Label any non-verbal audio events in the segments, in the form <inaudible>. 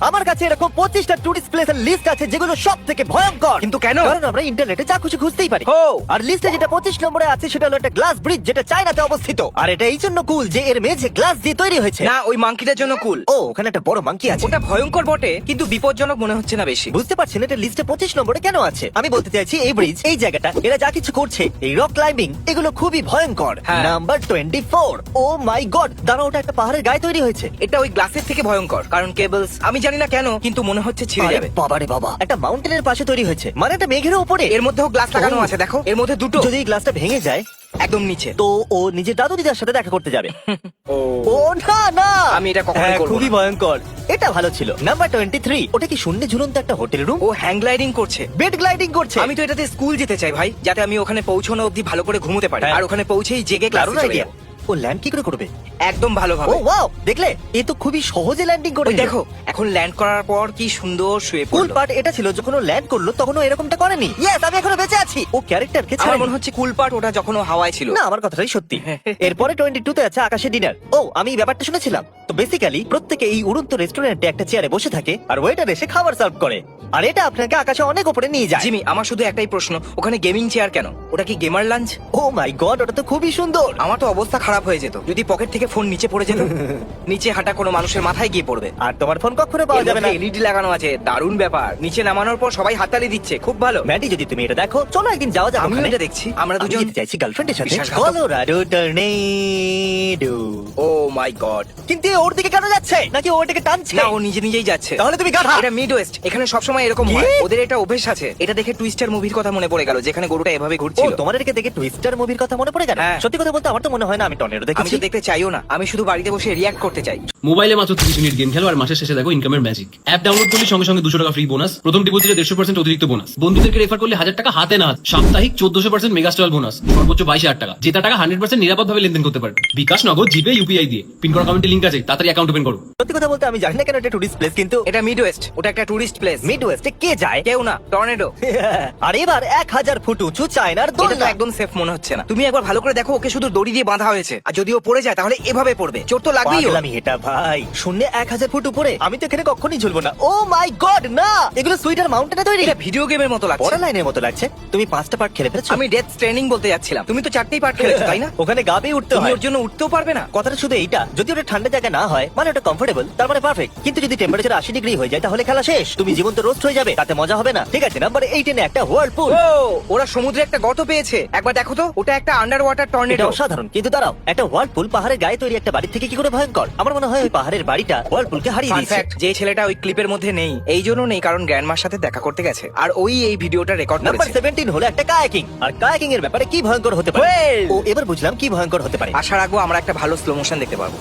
আমার কাছে এরকম পঁচিশটা টুরিস্ট প্লেসের লিস্ট আছে যেগুলো সব থেকে ভয়ঙ্কর। কিন্তু কেন? কারণ আমরা ইন্টারনেটে যা খুশি খুঁজতেই পারি। ও। আর লিস্টে যেটা পঁচিশ নম্বরে আছে সেটা হলো একটা গ্লাস ব্রিজ যেটা চায়নাতে অবস্থিত। আর এটা এই জন্য কুল যে এর মেঝে গ্লাস দিয়ে তৈরি হয়েছে। না ওই মাংকিটার জন্য কুল ও ওখানে একটা বড় মাংকি আছে। ওটা ভয়ঙ্কর বটে কিন্তু বিপজ্জনক মনে হচ্ছে না বেশি। বুঝতে পারছেন এটা লিস্টে পঁচিশ নম্বরে কেন আছে? আমি বলতে চাইছি এই ব্রিজ এই জায়গাটা এরা যা কিছু করছে এই রক ক্লাইম্বিং এগুলো খুবই ভয়ঙ্কর। হ্যাঁ। Number twenty four oh my god দাঁড়া ওটা একটা পাহাড়ের গায়ে তৈরি হয়েছে। এটা ওই গ্লাসের থেকে ভয়ঙ্কর কারণ কেবলস আমি জানি না কেন কিন্তু মনে হচ্ছে ছিঁড়ে আরে যাবে। বাবারে বাবা। একটা মাউন্টেনের পাশে তৈরি হয়েছে। মানে একটা মেঘের উপরে এর মধ্যেও গ্লাস লাগানো ও। আছে দেখো। এর মধ্যে দুটো। যদি এই গ্লাসটা ভেঙে যায় একদম নিচে। তো ও নিজের দাদু দিদার সাথে দেখা করতে যাবে। <laughs> ও না না। আমি এটা কখনোই হ্যাঁ, করব খুবই না। ভয়ঙ্কর। এটা ভালো ছিল। নাম্বার টোয়েন্টি থ্রি ওটা কি শূন্য ঝুলন্ত একটা হোটেল রুম ও হ্যাং গ্লাইডিং করছে। বেড গ্লাইডিং করছে। আমি তো এটাতে স্কুল যেতে চাই ভাই যাতে আমি ওখানে পৌঁছানো অবধি ভালো করে ঘুমোতে পারি। হ্যাঁ। আর ওখানে পৌঁছেই জেগে ক্লাসে দারুণ যাব। ও ল্যান্ড কি করে করবে? একদম ও ওয়াও দেখলে? এ তো খুবই সহজে ল্যান্ডিং করে ওই দেখো এখন ল্যান্ড করার পর কি সুন্দর শুয়ে কুল পড়ল। পার্ট এটা ছিল যখন ও ল্যান্ড করল তখন ও এরকমটা করেনি। ইয়েস আমি এখনও বেঁচে আছি। ও ক্যারেক্টারকে আমার ছাড়েনি। মনে হচ্ছে কুল পার্ট ওটা যখন ও হাওয়ায় ছিল। না আমার কথাটাই সত্যি। <laughs> এরপরে টোয়েন্টি টু তে আছে আকাশে ডিনার ও আমি এই ব্যাপারটা শুনেছিলাম। তো বেসিক্যালি প্রত্যেকে এই উড়ন্ত রেস্টুরেন্টে একটা চেয়ারে বসে থাকে আর ওয়েটার এসে খাবার সার্ভ করে। আর এটা আপনাকে আকাশে অনেক উপরে নিয়ে যায়। জিমি আমার শুধু একটাই প্রশ্ন। ওখানে গেমিং চেয়ার কেন? ওটা কি gamer lunch oh my god ওটা তো খুবই সুন্দর। আমার তো অবস্থা খারাপ হয়ে যেত। যদি পকেট থেকে ফোন নিচে পড়ে যেত <laughs> নিচে হাঁটা কোনো মানুষের মাথায় গিয়ে পড়বে। আর তোমার ফোন কখনো পাওয়া যাবে না। এলইডি লাগানো আছে দারুণ ব্যাপার। নিচে নামানোর পর সবাই হাততালি দিচ্ছে খুব ভালো। ম্যাডি যদি তুমি এটা দেখো চলো একদিন যাওয়া যাক আমি ওখানে। এটা দেখছি। আমরা আমি দুজন- যেতে চাইছি গার্লফ্রেন্ডের সাথে। বিশ্বাসঘাতক। Colorado tornado oh my god কিন্তু এ ওর দিকে কেন যাচ্ছে নাকি ও ওটাকে টানছে? না ও নিজে নিজেই যাচ্ছে। তাহলে তুমি গাধা! এটা মিড ওয়েস্ট এখানে সবসময় এরকম কি? হয়। ওদের এটা অভ্যাস আছে। এটা দেখে টুইস্টার মুভির কথা মনে পড়ে গেল যেখানে গরুটা এভাবে ও ঘুরছিল। তোমার এটাকে দেখে টুইস্টার মুভির কথা মনে পড়ে গেল? হ্যাঁ। সত্যি কথা বলতে আমার তো মনে হয় না আমি টর্নেডো আমি দেখেছি। তো দেখতে চাইও না। আমি শুধু বাড়িতে বসে রিয়াক্ট করতে চাই। মোবাইলে মাত্র তিরিশ মিনিট গেম খেলো আর মাসের শেষে দেখো ইনকামের ম্যাজিক অ্যাপ ডাউনলোড করলে সঙ্গে সঙ্গে দুশো টাকা ফ্রি বোনাস প্রথম ডিপোজিটে দেড়শো পার্সেন্ট অতিরিক্ত বোনাস বন্ধুদেরকে রেফার করলে হাজার টাকা হাতে না সাপ্তাহিক চোদ্দশো পার্সেন্ট মেগা স্টল বোনাস সর্বোচ্চ বাইশ হাজার টাকা। জেতা টাকা হান্ড্রেড পার্সেন্ট নিরাপদ ভাবে লেনদেন করতে পারবে। বিকাশ নগদ জিপে ইউপিআই দিয়ে। পিন করা কমেন্টে লিঙ্ক আছে তাড়াতাড়ি অ্যাকাউন্ট ওপেন করো। সত্যি কথা বলতে আমি জানি না কেন এটা টুরিস্ট প্লেস কিন্তু এটা মিড ওয়েস্ট ওটা একটা টুরিস্ট প্লেস মিড ওয়েস্টে কে যায়? কেউ না। টর্নেডো <laughs> আর এবার এক হাজার ফুট উঁচু চায়নার দোলনা। একদম সেফ মনে হচ্ছে না। তুমি একবার ভালো করে দেখো ওকে শুধু দড়ি দিয়ে বাঁধা হয়েছে। আর যদি ও পড়ে যায় তাহলে এভাবে পড়বে। চোট তো লাগবেই। পাগলামি এটা ভাই শূন্য এক হাজার ফুট উপরে। আমি তো এখানে কখনই ঝুলবো না। ও মাই গড না! এগুলো সুইটার মাউন্টেনে তৈরি? এটা ভিডিও গেমের মতো লাগছে। বড় লাইনের মতো লাগছে। তুমি পাঁচটা পার্ট খেলে ফেলেছো? আমি ডেথ ট্রেনিং বলতে যাচ্ছিলাম। তুমি তো চারটেই পার্ট খেলেছো তাই না? <laughs> ওখানে গাবে উঠতে তুমি হয়। ওর জন্য উঠতেও পারবে না। কথাটা শুধু এইটা যদি ওটা ঠান্ডা জায়গা না হয় মানে ওটা কমফোর্টেবল তার মানে পারফেক্ট কিন্তু যদি টেম্পারেচার আশি ডিগ্রি হয়ে যায় তাহলে খেলা শেষ। তুমি জীবন্ত রোস্ট হয়ে যাবে তাতে মজা হবে না। ঠিক আছে নাম্বার এইটেনে একটা ওয়ার্ল্ড পুল ও ওরা সমুদ্রে একটা গর্ত পেয়েছে। একবার দেখো তো ওটা একটা আন্ডার ওয়াটার এটা টর্নেডো অসাধারণ। কিন্তু দাঁড়াও একটা ওয়ার্ল্ড পুল পাহাড়ের গায়ে তৈরি একটা বাড়ি থেকে কি করে ভয়ঙ্কর? আমার মনে হয় ওই পাহাড়ের বাড়িটা ওয়ার্লপুলকে হারিয়ে দিয়েছে। যে ছেলেটা ওই ক্লিপের মধ্যে নেই এই জন্য নেই কারণ গ্র্যান্ডমার সাথে দেখা করতে গেছে। আর ওই এই ভিডিওটা রেকর্ড নাম্বার করেছে। সেভেন্টিন হলো একটা কায়াকিং আর কায়াকিং এর ব্যাপারে কি ভয়ঙ্কর হতে পারে! ও এবার বুঝলাম কি ভয়ঙ্কর হতে পারে। আশা রাখব আমরা একটা ভালো স্লো মোশন দেখতে পাবো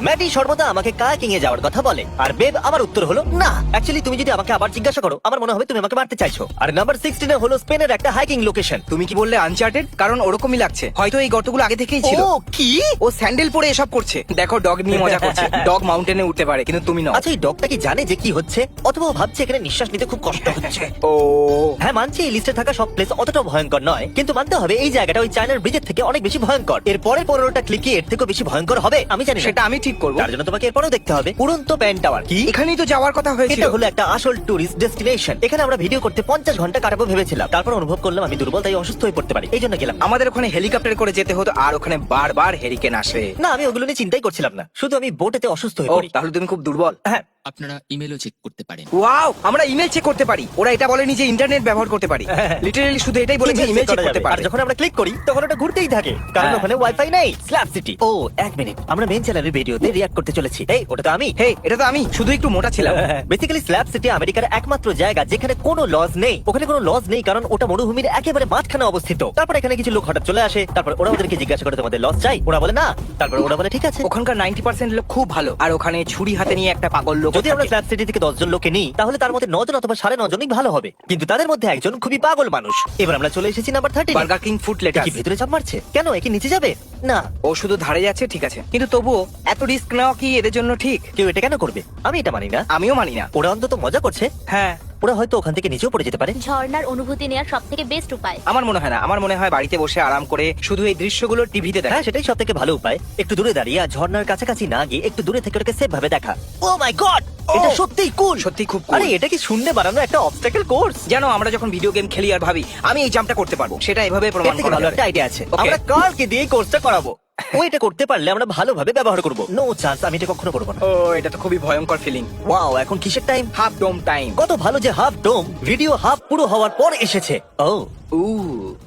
ম্যাডি সর্বদা আমাকে কায়াকিং এ যাওয়ার কথা বলে। আর বেব আমার উত্তর হলো না অ্যাকচুয়ালি তুমি যদি আমাকে আবার জিজ্ঞাসা করো আমার মনে হবে তুমি আমাকে মারতে চাইছো। আর নাম্বার সিক্সটিনে হলো স্পেনের একটা হাইকিং লোকেশন তুমি কি বললে আনচার্টেড কারণ ওরকমই লাগছে। হয়তো এই গর্তগুলো আগে থেকেই ছিল। ও কি? ও স্যান্ডেল পরে এসব করছে। দেখো ডগ নিয়ে মজা করছে। <laughs> ডগ মাউন্টেনে উঠতে পারে কিন্তু তুমি নও। আচ্ছা এই ডগটা কি জানে যে কি হচ্ছে? অথবা ও ভাবছে এখানে নিঃশ্বাস নিতে খুব কষ্ট হচ্ছে। <laughs> ও। হ্যাঁ মানছি এই লিস্টে থাকা সব প্লেস অতটা ভয়ঙ্কর নয় কিন্তু মানতে হবে এই জায়গাটা ওই চায়নার ব্রিজের থেকে অনেক বেশি ভয়ঙ্কর। এর পরের পনেরোটা ক্লিকে এর থেকে বেশি ভয়ঙ্কর হবে? আমি জানি সেটা আমি ঠিক করব। তার জন্য তোমাকে এরপরও দেখতে হবে উড়ন্ত প্যান টাওয়ার। কি? এখানেই তো যাওয়ার কথা হয়েছিল। এটা হলো একটা আসল টুরিস্ট ডেস্টিনেশন এখানে আমরা ভিডিও করতে পঞ্চাশ ঘণ্টা কাটাবো ভেবেছিলাম। তারপর অনুভব করলাম আমি দুর্বল তাই অসুস্থ হয়ে পড়তে পারি। এই জন্য গেলাম। আমাদের ওখানে হেলিকপ্টার করে যেতে হতো আর ওখানে বারবার হেরিকেন আসে। না আমি ওগুলো নিয়ে চিন্তাই করছিলাম না। শুধু আমি বোটেতে অসুস্থ হয়ে ও পড়ি। তাহলে তুমি খুব দুর্বল। হ্যাঁ আপনারা ইমেলও চেক করতে পারেন। ওয়াও আমরা ইমেল চেক করতে পারি। ওরা এটা বলেনি যে ইন্টারনেট ব্যবহার করতে পারি। হ্যাঁ। লিটারালি শুধু এটাই বলেছে email ইমেল চেক করা করতে যাবে। আর পারে যখন আমরা ক্লিক করি তখন ওটা ঘুরতেই থাকে। কারণ হ্যাঁ। ওখানে ওয়াইফাই নেই। স্ল্যাপ সিটি ও এক মিনিট আমরা মেন চ্যানেলের ভিডিওতে রিয়াক্ট করতে চলেছি। এই ওটা তো আমি। হে এটা তো আমি। শুধু একটু মোটা ছিলাম। বেসিক্যালি স্ল্যাব সিটি আমেরিকার একমাত্র জায়গা যেখানে কোনো লজ নেই। ওখানে কোনো লজ নেই কারণ ওটা মরুভূমির একেবারে মাঝখানে অবস্থিত। তারপর এখানে কিছু লোক হঠাৎ চলে আসে। তারপর ওরা ওদেরকে জিজ্ঞাসা করে তোমাদের লজ চাই? ওরা বলে না। তারপর ওরা বলে ঠিক আছে। ওখানকার নাইনটি পার্সেন্ট লোক খুব ভালো। আর ওখানে ছুরি হাতে নিয়ে একটা পাগল লোক যদি আমরা স্ল্যাব সিটি থেকে দশজন লোকে নিই তাহলে তার মধ্যে নজন অথবা সাড়ে নজনই ভালো হবে। কিন্তু তাদের মধ্যে একজন খুবই পাগল মানুষ। এবার আমরা চলে এসেছি number thirty burger king food letter কি ভেতরে চাপ মারছে? কেন একে নিচে যাবে? না। ও শুধু ধারে যাচ্ছে ঠিক আছে। কিন্তু তবুও এত রিস্ক নেওয়া কি এদের জন্য ঠিক? কেউ এটা কেন করবে? আমি এটা মানি না। আমিও মানি না। ওরা অন্তত মজা করছে। হ্যাঁ। ওরা হয়তো ওখান থেকে নিচেও পড়ে যেতে পারে। ঝর্ণার অনুভূতি নেওয়ার সব থেকে বেস্ট উপায়। আমার মনে হয় না। আমার মনে হয় বাড়িতে বসে আরাম করে শুধু এই দৃশ্যগুলো টিভিতে দেখা। হ্যাঁ সেটাই সব থেকে ভালো উপায়। একটু দূরে দাঁড়িয়ে আর ঝর্ণার কাছাকাছি না গিয়ে একটু দূরে থেকে ওটাকে সেফ ভাবে দেখা। ও মাই গড এটা Oh! সত্যিই কুল সত্যিই খুব cool। আরে এটা কি শূন্যে বানানো একটা অবস্টাকেল কোর্স জানো আমরা যখন ভিডিও গেম খেলি আর ভাবি আমি এই জাম্পটা করতে পারব। সেটা এভাবে এর প্রমাণ থেকে করা ভালো যাবে একটা আইডিয়া আছে। Okay. আমরা কালকে দিয়ে কোর্সটা করাবো। ও এটা করতে পারলে আমরা ভালোভাবে ব্যবহার করব। নো চান্স আমি এটা কখনো করব না। ও এটা তো খুবই ভয়ঙ্কর ফিলিং ওয়াও এখন কিসের টাইম হাফ ডোম টাইম কত ভালো যে হাফ ডোম ভিডিও হাফ পুরো হওয়ার পর এসেছে। ও উ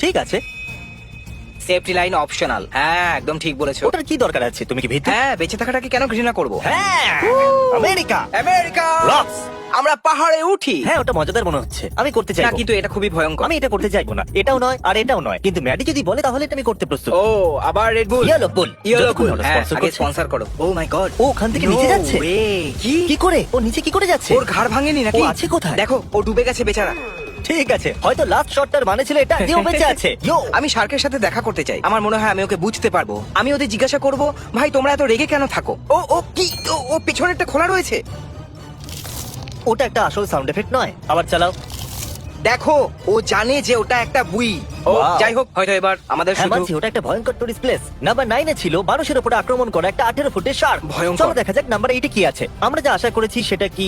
ঠিক আছে। সেফটি লাইন অপশনাল হ্যাঁ একদম ঠিক বলেছ। ওটার কি দরকার আছে? তুমি কি ভিতরে? হ্যাঁ বেঁচে থাকাটাকে কেন ঘৃণা করব? হ্যাঁ আমেরিকা। আমেরিকা! Rocks! আমরা পাহাড়ে উঠি। হ্যাঁ ওটা মজাদার মনে হচ্ছে। আমি করতে চাই না কিন্তু এটা খুবই ভয়ঙ্কর। আমি এটা করতে চাইব না। এটাও নয় আর এটাও নয়। কিন্তু ম্যাডি যদি বলে তাহলে এটা আমি করতে প্রস্তুত। ও আবার Red Bull Yellow Bull। Yellow bull হ্যাঁ আগে স্পন্সর করো। ও মাই গড ও ওখান থেকে নিচে যাচ্ছে? কি? কি করে? ও নিচে কি করে যাচ্ছে? ওর ঘাড় ভাঙেনি নাকি? ও আছে কোথায়? দেখো ও ডুবে গেছে বেচারা। ঠিক আছে হয়তো লাস্ট শটটার মানে ছিল এটা যে ও বেঁচে আছে <laughs> ইয়ো আমি শার্কের সাথে দেখা করতে চাই। আমার মনে হয় আমি ওকে বুঝতে পারব। আমি ওদের জিজ্ঞাসা করব ভাই তোমরা এত রেগে কেন থাকো? ও ও কি? ও, ও পেছনেরটা খোলা রয়েছে? ওটা একটা আসল সাউন্ড এফেক্ট নয়। আবার চালাও। দেখো ও জানে যে ওটা একটা বুই। ও Wow. যাই হোক হয়তো এবার আমাদের হ্যাঁ শুধু মানছি ওটা একটা ভয়ঙ্কর টুরিস্ট প্লেস নাম্বার নাইনে ছিল মানুষের উপরে আক্রমণ করা একটা আঠেরো ফুটের সার ভয়ঙ্কর। চলো দেখা যাক নাম্বার এইটে কি আছে। আমরা যা আশা করেছি সেটা কি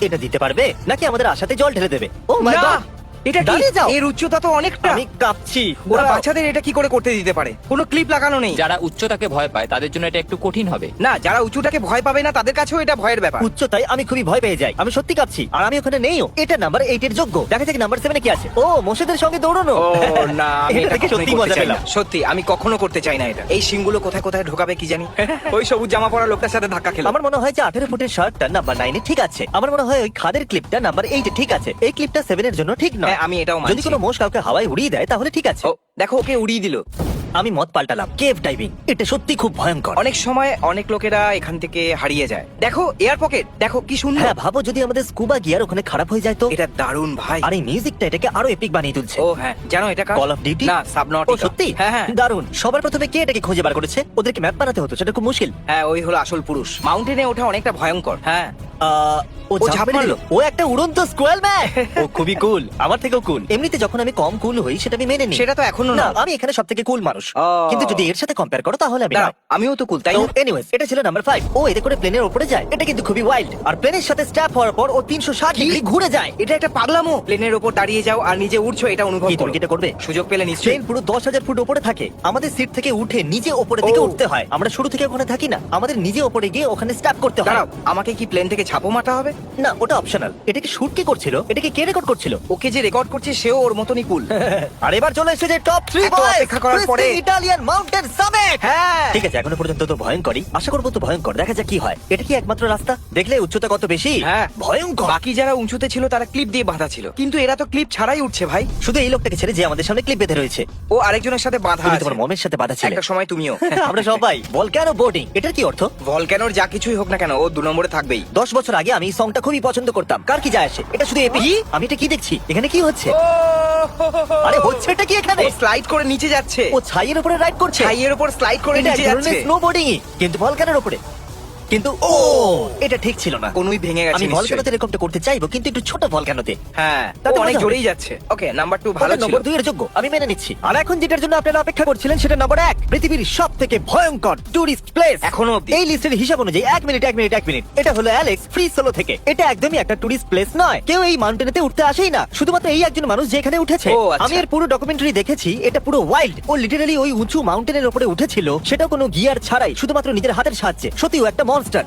এটা দিতে পারবে? নাকি আমাদের আশাতে জল ঢেলে দেবে? ও মাই না! গড এটা কি? দাঁড়িয়ে যাও। এর উচ্চতা তো অনেকটা। আমি কাঁপছি। ওরা দাঁড়াও। বাচ্চাদের এটা কি করে করতে দিতে পারে? কোনো ক্লিপ লাগানো নেই। যারা উচ্চতাকে ভয় পায় তাদের জন্য এটা একটু কঠিন হবে। না যারা উঁচুটাকে ভয় পাবে না তাদের কাছেও এটা ভয়ের ব্যাপার। উচ্চতায় আমি খুবই ভয় পেয়ে যাই। আমি সত্যি কাঁপছি। আর আমি ওখানে নেইও। এটা নাম্বার এইট এর যোগ্য। দেখা যাক নাম্বার সেভেনে কি আছে। ও মোশেদের সঙ্গে দৌড়ানো। ও না <laughs> আমি এটা এটা দেখে সত্যি মজা পেলাম। সত্যি আমি কখনো করতে চাই না এটা। এই সিংগুলো কোথায় কোথায় ঢোকাবে কি জানি। <laughs> ওই সবুজ জামা পরা লোকটার সাথে ধাক্কা খেলো। আমার মনে হয় যে আঠেরো ফুটের শার্টটা নাম্বার নাইনে ঠিক আছে। আমার মনে হয় ওই খাদের ক্লিপটা নাম্বার এইটে ঠিক আছে। এই ক্লিপটা সেভেনের জন্য ঠিক নয়। হ্যাঁ, আমি এটাও মানছি। যদি কোনো মোষ কাউকে হাওয়ায় উড়িয়ে দেয় তাহলে ঠিক আছে ও দেখো ওকে উড়িয়ে দিল আমি মত পাল্টালাম। Cave diving. এটা সত্যি খুব ভয়ঙ্কর। অনেক সময় অনেক লোকেরা এখান থেকে হারিয়ে যায়। দেখো এয়ার পকেট। দেখো কি সুন্দর। হ্যাঁ ভাবো যদি আমাদের স্কুবা গিয়ার ওখানে খারাপ হয়ে যায় তো। এটা দারুণ ভাই। আর এই মিউজিকটা এটাকে আরও এপিক বানিয়ে তুলছে। ও হ্যাঁ। জানো এটা কল অফ ডিউটি না সাবনটিকা ও সত্যি? হ্যাঁ হ্যাঁ। দারুণ। সবার প্রথমে কে এটাকে খুঁজে বার করেছে? ওদেরকে ম্যাপ বানাতে হতো সেটা খুব মুশকিল। হ্যাঁ ওই হলো আসল পুরুষ। মাউন্টেনে ওঠা অনেকটা ভয়ঙ্কর। হ্যাঁ। আহ, ও ও ঝাঁপ ঝাঁপ মেরে মারলো। ও একটা উড়ন্ত স্কোয়াল ম্যান <laughs> ও খুবই কুল আমার থেকেও কুল এমনিতে যখন আমি কম কুল হই সেটা আমি মেনে নিই। সেটা তো এখনও না। না আমি এখানে সব থেকে কুল মানুষ। ও। কিন্তু যদি এর সাথে কম্পেয়ার করো তাহলে আমি দাঁড়াও, নয়। আমিও তো কুল তাই তো না? এনিওয়েজ এটা ছিল নাম্বার ফাইভ ও এতে করে প্লেনের উপরে যায়। এটা কিন্তু খুবই ওয়াইল্ড আর প্লেনের সাথে স্ট্যাপ হওয়ার পর ও তিনশো ষাট ডিগ্রি ঘুরে যায়। এটা একটা পাগলামো। প্লেনের ওপর দাঁড়িয়ে যাও আর নিজে উঠছো এটা অনুভব কি তুমি করো। কি এটা করবে? সুযোগ পেলে ট্রেন নিশ্চয়ই পুরো দশ হাজার ফুট উপরে থাকে। আমাদের সিট থেকে উঠে নিজে ওপরে দিকে ও। উঠতে হয়। আমরা শুরু থেকে ওখানে থাকি না। আমাদের নিজে ওপরে গিয়ে ওখানে স্ট্যাপ করতে হয়। দাঁড়াও আমাকে কি প্লেন থেকে ছাপো মারতে হবে? না ওটা অপশনাল এটাকে শুট কি করছিল? এটাকে কে রেকর্ড করছিল? ওকে যে রেকর্ড করছে সেও ওর মতনই কুল <laughs> আর এবার চলে এসেছে টপ থ্রি এত অপেক্ষা করার পরে। Italian mountain summit. হ্যাঁ। ঠিক আছে এখনও পর্যন্ত তো ভয়ঙ্করই আশা করব তো ভয়ঙ্কর দেখা যাক কি হয়। এটা কি একমাত্র রাস্তা? দেখলে উচ্চতা কত বেশি? হ্যাঁ। ভয়ঙ্কর। বাকি যারা উঁচুতে ছিল তারা ক্লিপ দিয়ে বাঁধা ছিল। কিন্তু এরা তো ক্লিপ ছাড়াই উঠছে ভাই। শুধু এই লোকটাকে ছেড়ে যে আমাদের সামনে ক্লিপ বেঁধে রয়েছে। ও আরেকজনের সাথে বাঁধা তুমি আছে। তোমার মমের সাথে বাধা ছিল। একটা সময় তুমিও। <laughs> আমরা সবাই। বল বোর্ডিং এটার কি অর্থ? ভলক্যানোর যা কিছুই হোক না কেন ও দু নম্বরে থাকবেই। দশ বছর আগে আমি এই সংটা খুবই পছন্দ করতাম। কার কি যায় আসে? এটা শুধু এপিক। কি? আমি এটা কি দেখছি? এখানে কি হচ্ছে? আরে হচ্ছে এটা কি এখানে? স্লাইড করে নিচে যাচ্ছে। ও ছাইয়ের উপরে রাইড করছে। হাইয়ের উপর স্লাইড করে এটা নিচে যাচ্ছে। স্নোবোর্ডিং কিন্তু ভলকানের উপরে। কিন্তু ও! এটা ঠিক ছিল না। কোনুই ভেঙে গেছে আমি নিশ্চয়ই। ভলকানোতে এরকমটা করতে চাইব কিন্তু একটু ছোট ভলকানোতে হ্যাঁ তাতে অনেক জোরেই যাচ্ছে। ওকে নাম্বার টু ভালো ভালো ছিল। নম্বর দুই এর যোগ্য আমি মেনে নিচ্ছি। আর এখন যেটার জন্য আপনারা অপেক্ষা করছিলেন সেটা নম্বর এক পৃথিবীর সব থেকে ভয়ঙ্কর টুরিস্ট প্লেস এখনও অব্দি। এই লিস্টের হিসাব অনুযায়ী এক মিনিট এক মিনিট এক মিনিট এটা হলো অ্যালেক্স ফ্রি সোলো থেকে। এটা একদমই একটা টুরিস্ট প্লেস নয়। কেউ এই মাউন্টেনেতে উঠতে আসেই না। শুধুমাত্র এই একজন মানুষ যে এখানে উঠেছে। ও, আচ্ছা। আমি এর পুরো ডকুমেন্টারি দেখেছি। এটা পুরো ওয়াইল্ড ও লিটারালি ওই উঁচু মাউন্টেনের উপরে উঠেছিল। সেটা কোনো গিয়ার ছাড়াই শুধুমাত্র নিজের হাতের সাহায্যে। সত্যি ও একটা মনস্টার